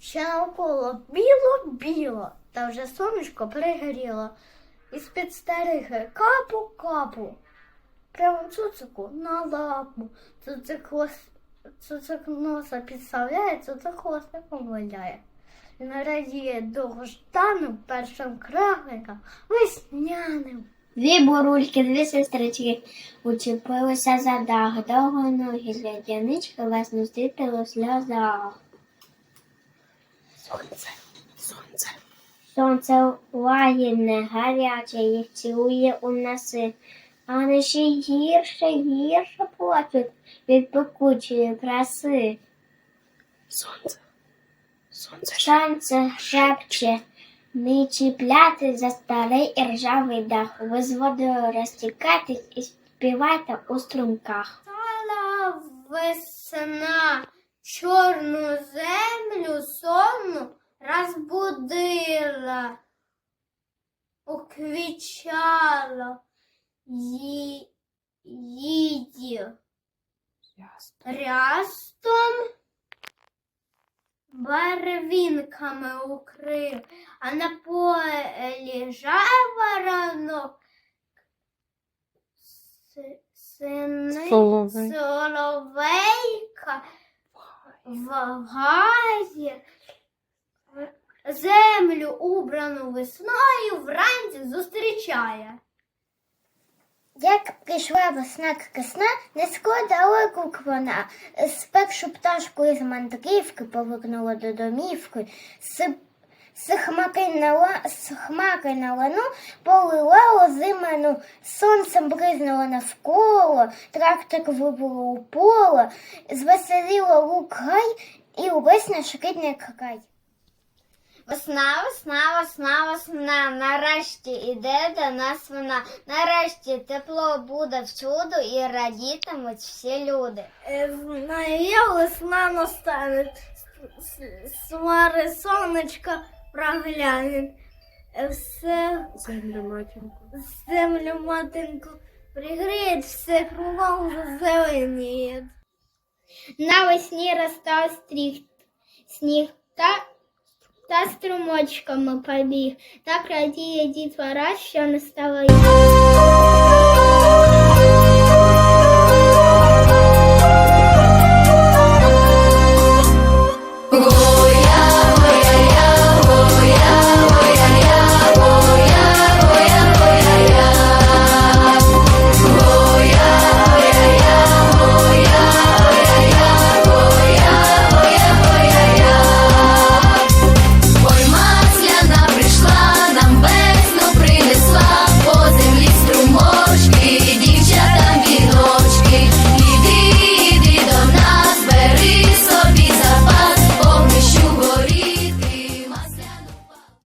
Ще навколо біло-біло, та вже сонечко пригріло. І з-під старихи капу-капу. Прямо цуцику на лапу. Цуцик, хвост... цуцик носа підставляє, цуцик хвостиком виляє. Він радіє довгожданим першим крахликам весняним. Дві бурульки, дві сестрички учепилися за дах, довго ноги з лядянички весну зустріли в сльозах. Сонце, сонце. Сонце лагідне, гаряче, їх цілує у носи, а вони ще гірше, гірше плачуть від пекучої краси. Сонце. Сонце. Сонце шепче, не чіпляти за старий і ржавий дах, ви з водою розтікайтесь і співайте у струмках. Стала весна, чорну землю уквічала ї- її рястом барвінками укрив, а на полі жаворонок сини Соловей. соловейка в газі землю убрану весною вранці зустрічає. Як прийшла весна красна, низько далеко вона, спершу пташку із мандрівки повернула до домівки, з, з, хмаки на, лану полила озиману, сонцем бризнуло навколо, трактор вибуло у поле, звеселило лук гай і увесь наш рідний край. Весна, весна, весна, весна, нарешті іде до нас вона. Нарешті тепло буде всюду і радітимуть всі люди. Знає, весна настане, свари сонечка прогляне. Все Землю матінку. землю матинку пригреет, все кругом зазеленіє. Навесні розстав стріх, сніг та, та струмочками побіг. Так радіє дітвора, що настала.